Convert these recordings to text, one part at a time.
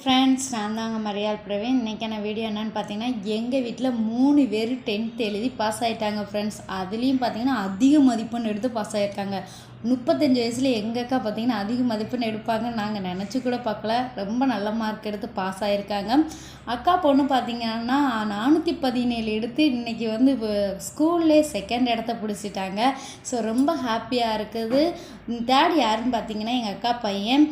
Friends நான் தாங்க மரியாள் பிரவீன் இன்றைக்கான வீடியோ என்னென்னு பார்த்தீங்கன்னா எங்கள் வீட்டில் மூணு பேர் டென்த் எழுதி பாஸ் ஆகிட்டாங்க ஃப்ரெண்ட்ஸ் அதுலேயும் பார்த்தீங்கன்னா அதிக மதிப்பெண் எடுத்து பாஸ் ஆகிருக்காங்க முப்பத்தஞ்சு வயசில் எங்கள் அக்கா பார்த்தீங்கன்னா அதிக மதிப்பெண் எடுப்பாங்கன்னு நாங்கள் நினச்சி கூட பார்க்கல. ரொம்ப நல்ல மார்க் எடுத்து பாஸ் ஆகிருக்காங்க அக்கா பொண்ணு பார்த்தீங்கன்னா நானூற்றி பதினேழு எடுத்து இன்றைக்கி வந்து ஸ்கூல்லே செகண்ட் இடத்த பிடிச்சிட்டாங்க. ஸோ ரொம்ப ஹாப்பியாக இருக்குது. தேர்ட் யாருன்னு பார்த்தீங்கன்னா எங்கள் அக்கா பையன்.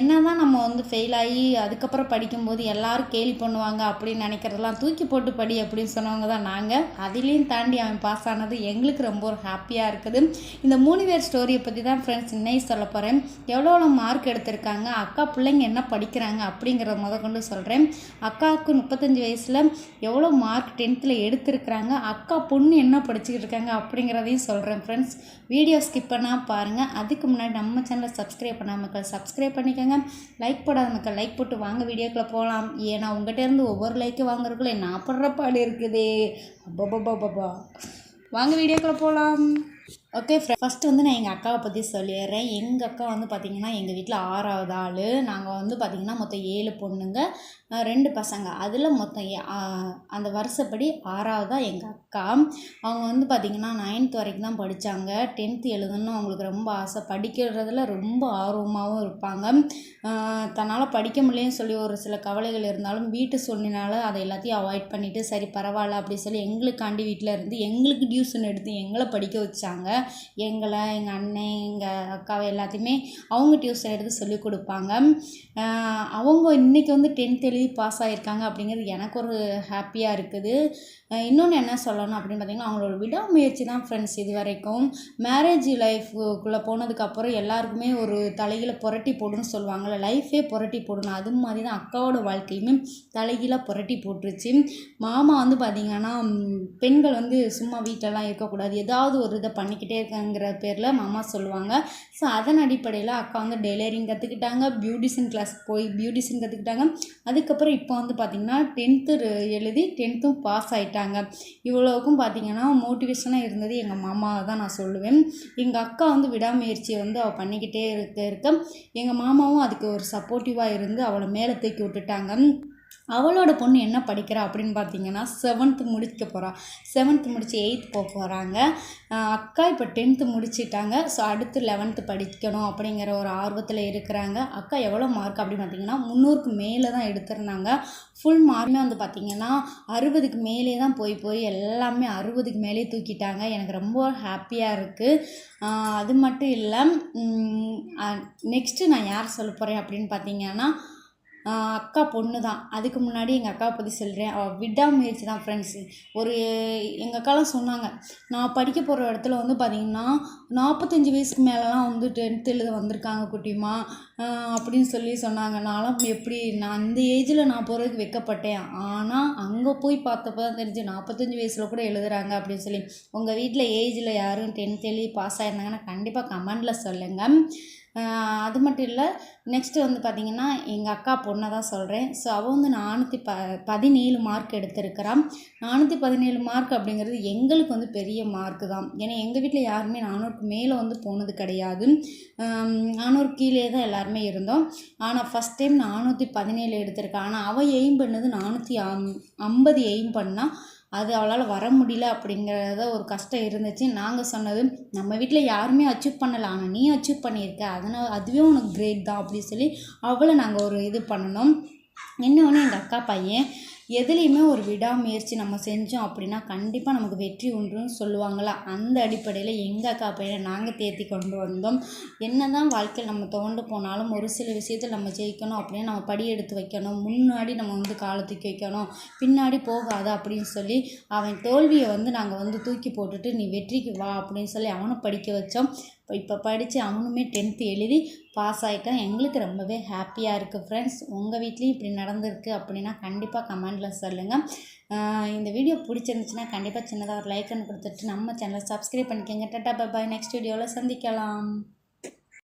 என்ன தான் நம்ம வந்து ஃபெயில் ஆகி அதுக்கப்புறம் படிக்கும்போது எல்லோரும் கேலி பண்ணுவாங்க அப்படின்னு நினைக்கிறதெல்லாம் தூக்கி போட்டு படி அப்படின்னு சொன்னவங்க தான் நாங்கள் அதிலையும் தாண்டி அவன் பாஸ் ஆனது எங்களுக்கு ரொம்ப ஒரு ஹாப்பியாக இருக்குது. இந்த மூணு பேர் ஸ்டோரியை பற்றி தான் ஃப்ரெண்ட்ஸ் இன்னைக்கு சொல்ல போகிறேன் எவ்வளோ எவ்வளோ மார்க் எடுத்திருக்காங்க அக்கா பிள்ளைங்க என்ன படிக்கிறாங்க அப்படிங்கிறத முத கொண்டு சொல்கிறேன் அக்காவுக்கு முப்பத்தஞ்சு வயசில் எவ்வளோ மார்க் டென்த்தில் எடுத்திருக்கிறாங்க அக்கா பொண்ணு என்ன படிச்சுக்கிட்டு இருக்காங்க அப்படிங்கிறதையும் சொல்கிறேன் ஃப்ரெண்ட்ஸ் வீடியோ ஸ்கிப் பண்ணால் பாருங்கள் அதுக்கு முன்னாடி நம்ம சேனலை சப்ஸ்கிரைப் பண்ணாமக்கள் சப்ஸ்கிரைப் பண்ணிக்கோங்க. லைக் போடாத மக்கள் லைக் போட்டு வாங்க வீடியோக்குள்ளே போகலாம் ஏன்னா உங்கள்கிட்ட இருந்து ஒவ்வொரு லைக்கு வாங்குறதுக்குள்ளே நான் படுற பாடு இருக்குது. அப்பா வாங்க வீடியோக்குள்ளே போகலாம் ஓகே ஃபஸ்ட்டு வந்து நான் எங்கள் அக்காவை பற்றி சொல்லிடுறேன். எங்கள் அக்கா வந்து பார்த்திங்கன்னா எங்கள் வீட்டில் ஆறாவது ஆள். நாங்கள் வந்து பார்த்திங்கன்னா மொத்தம் ஏழு பொண்ணுங்க. ரெண்டு பசங்க. அதில் மொத்தம் அந்த வருஷப்படி ஆறாவதாக எங்கள் அக்கா. அவங்க வந்து பார்த்திங்கன்னா நைன்த் வரைக்கும் தான் படித்தாங்க டென்த்து எழுதணும்னு அவங்களுக்கு ரொம்ப ஆசை. படிக்கிறதுல ரொம்ப ஆர்வமாகவும் இருப்பாங்க. தன்னால் படிக்க முடியலன்னு சொல்லி ஒரு சில கவலைகள் இருந்தாலும் வீட்டு சூழ்நிலால் அதை எல்லாத்தையும் அவாய்ட் பண்ணிவிட்டு சரி பரவாயில்ல அப்படி சொல்லி எங்களுக்காண்டி வீட்டில் இருந்து எங்களுக்கு டியூஷன் எடுத்து எங்களை படிக்க வச்சாங்க. எங்களை எங்கள் அண்ணன் எங்கள் அக்காவை எல்லாத்தையுமே அவங்க டியூஷன் எடுத்து சொல்லிக் கொடுப்பாங்க. அவங்க இன்றைக்கி வந்து டென்த் எழுதி பாஸ் ஆகியிருக்காங்க அப்படிங்கிறது எனக்கு ஒரு ஹாப்பியாக இருக்குது. இன்னொன்று என்ன சொல்லணும் அப்படின்னு பார்த்தீங்கன்னா அவங்களோட விடாமுயற்சி தான் ஃப்ரெண்ட்ஸ் இது வரைக்கும். மேரேஜ் லைஃப்குள்ளே போனதுக்கப்புறம் எல்லாருக்குமே ஒரு தலையில் புரட்டி போடுன்னு சொல்லுவாங்கள்ல லைஃபே புரட்டி போடணும். அது மாதிரி தான் அக்காவோட வாழ்க்கையுமே தலைகீழாக புரட்டி போட்டுருச்சு. மாமா வந்து பார்த்திங்கன்னா பெண்கள் வந்து சும்மா வீட்டிலலாம் இருக்கக்கூடாது. ஏதாவது ஒரு இதை பண்ணிக்கிட்டு இருக்காங்கிற பேரில் மாமா சொல்லுவாங்க. ஸோ அதன் அடிப்படையில் அக்கா வந்து டெய்லரிங் கற்றுக்கிட்டாங்க பியூட்டிஷியன் கிளாஸ் போய் பியூட்டிஷியன் கற்றுக்கிட்டாங்க அதுக்கப்புறம் இப்போ வந்து பார்த்திங்கன்னா டென்த்து எழுதி டென்த்தும் பாஸ் ஆகிட்டாங்க இவ்வளோவுக்கும் பார்த்திங்கன்னா மோட்டிவேஷனாக இருந்தது எங்கள் மாமாவை தான் நான் சொல்லுவேன். எங்கள் அக்கா வந்து விடாமுயற்சியை வந்து அவள் பண்ணிக்கிட்டே இருக்க இருக்க எங்கள் மாமாவும் அதுக்கு ஒரு சப்போர்ட்டிவாக இருந்து அவளை மேலே தூக்கி விட்டுட்டாங்க. அவளோட பொண்ணு என்ன படிக்கிறா அப்படின்னு பார்த்தீங்கன்னா செவன்த்து முடிக்க போகிறா செவன்த்து முடித்து எயித் போக போகிறாங்க அக்கா இப்போ டென்த்து முடிச்சிட்டாங்க. ஸோ அடுத்து லெவன்த்து படிக்கணும் அப்படிங்கிற ஒரு ஆர்வத்தில் இருக்கிறாங்க. அக்கா எவ்வளோ மார்க் அப்படின்னு பார்த்தீங்கன்னா முந்நூறுக்கு மேலே தான் எடுத்திருந்தாங்க. ஃபுல் மார்க்குமே வந்து பார்த்திங்கன்னா அறுபதுக்கு மேலே தான் போய் போய் எல்லாமே அறுபதுக்கு மேலே தூக்கிட்டாங்க. எனக்கு ரொம்ப ஹாப்பியாக இருக்குது அது மட்டும் இல்லை நெக்ஸ்ட்டு நான் யார் சொல்ல போகிறேன் அப்படின்னு பார்த்தீங்கன்னா அக்கா பொண்ணு தான் அதுக்கு முன்னாடி எங்கள் அக்காவை பற்றி சொல்கிறேன் அவள் விடாமுயற்சி தான் ஃப்ரெண்ட்ஸு ஒரு எங்கள் அக்காலாம் சொன்னாங்க நான் படிக்க போகிற இடத்துல வந்து பார்த்திங்கன்னா நாற்பத்தஞ்சு வயசுக்கு மேலெலாம் வந்து டென்த் எழுத வந்திருக்காங்க குட்டிமா அப்படின்னு சொல்லி சொன்னாங்க. நானும் எப்படி நான் அந்த ஏஜில் நான் போகிறதுக்கு வைக்கப்பட்டேன். ஆனால் அங்கே போய் பார்த்தப்போ தான் தெரிஞ்சு நாற்பத்தஞ்சு வயசில் கூட எழுதுகிறாங்க அப்படின்னு சொல்லி. உங்கள் வீட்டில் ஏஜில் யாரும் டென்த் எழுதி பாஸ் ஆயிருந்தாங்கன்னா கண்டிப்பாக கமெண்டில் சொல்லுங்கள் அது மட்டும் இல்லை நெக்ஸ்ட்டு வந்து பார்த்திங்கன்னா எங்கள் அக்கா பொண்ணை தான் சொல்கிறேன் ஸோ அவள் வந்து நானூற்றி ப பதினேழு மார்க் எடுத்திருக்கிறான் நானூற்றி பதினேழு மார்க் அப்படிங்கிறது எங்களுக்கு வந்து பெரிய மார்க்கு தான். ஏன்னா எங்கள் வீட்டில் யாருமே நானூறுக்கு மேலே வந்து போனது கிடையாது. நானூறு கீழே தான் எல்லாருமே இருந்தோம். ஆனால் ஃபஸ்ட் டைம் நானூற்றி பதினேழு எடுத்திருக்கான். ஆனால் அவள் எய்ம் பண்ணது நானூற்றி ஐம்பது எய்ம் பண்ணால் அது அவளால் வர முடியல அப்படிங்கிறத ஒரு கஷ்டம் இருந்துச்சு. நாங்கள் சொன்னது நம்ம வீட்டில் யாருமே அச்சீவ் பண்ணலை. ஆனால் நீ அச்சீவ் பண்ணியிருக்க. அதனால் அதுவே உனக்கு கிரேட் தான் அப்படின்னு சொல்லி அவளை நாங்கள் ஒரு இது பண்ணணும் இன்னொன்று எங்கள் அக்கா பையன் எதுலேயுமே ஒரு விடாமுயற்சி நம்ம செஞ்சோம் அப்படின்னா கண்டிப்பாக நமக்கு வெற்றி உண்டுன்னு சொல்லுவாங்களா? அந்த அடிப்படையில் எங்கள் அக்கா பையனை நாங்கள் தேர்த்தி கொண்டு வந்தோம். என்ன தான் வாழ்க்கையில் நம்ம தோண்டு போனாலும் ஒரு சில விஷயத்தில் நம்ம ஜெயிக்கணும் அப்படின்னு நம்ம படி எடுத்து வைக்கணும். முன்னாடி நம்ம வந்து காலத்துக்கு வைக்கணும். பின்னாடி போகாத அப்படின்னு சொல்லி அவன் தோல்வியை வந்து நாங்கள் வந்து தூக்கி போட்டுட்டு நீ வெற்றிக்கு வா அப்படின்னு சொல்லி அவனை படிக்க வச்சோம். இப்போ படித்து அவனுமே டென்த்து எழுதி பாஸ் ஆகிட்டான் எங்களுக்கு ரொம்பவே ஹாப்பியாக இருக்குது ஃப்ரெண்ட்ஸ் உங்கள் வீட்லேயும் இப்படி நடந்திருக்கு அப்படின்னா கண்டிப்பாக கமெண்டில் சொல்லுங்கள் இந்த வீடியோ பிடிச்சிருந்துச்சுன்னா கண்டிப்பாக சின்னதாக ஒரு லைக்கன் கொடுத்துட்டு நம்ம சேனலை சப்ஸ்கிரைப் பண்ணிக்கோங்க. டட்டா பாய் நெக்ஸ்ட் வீடியோவில் சந்திக்கலாம்.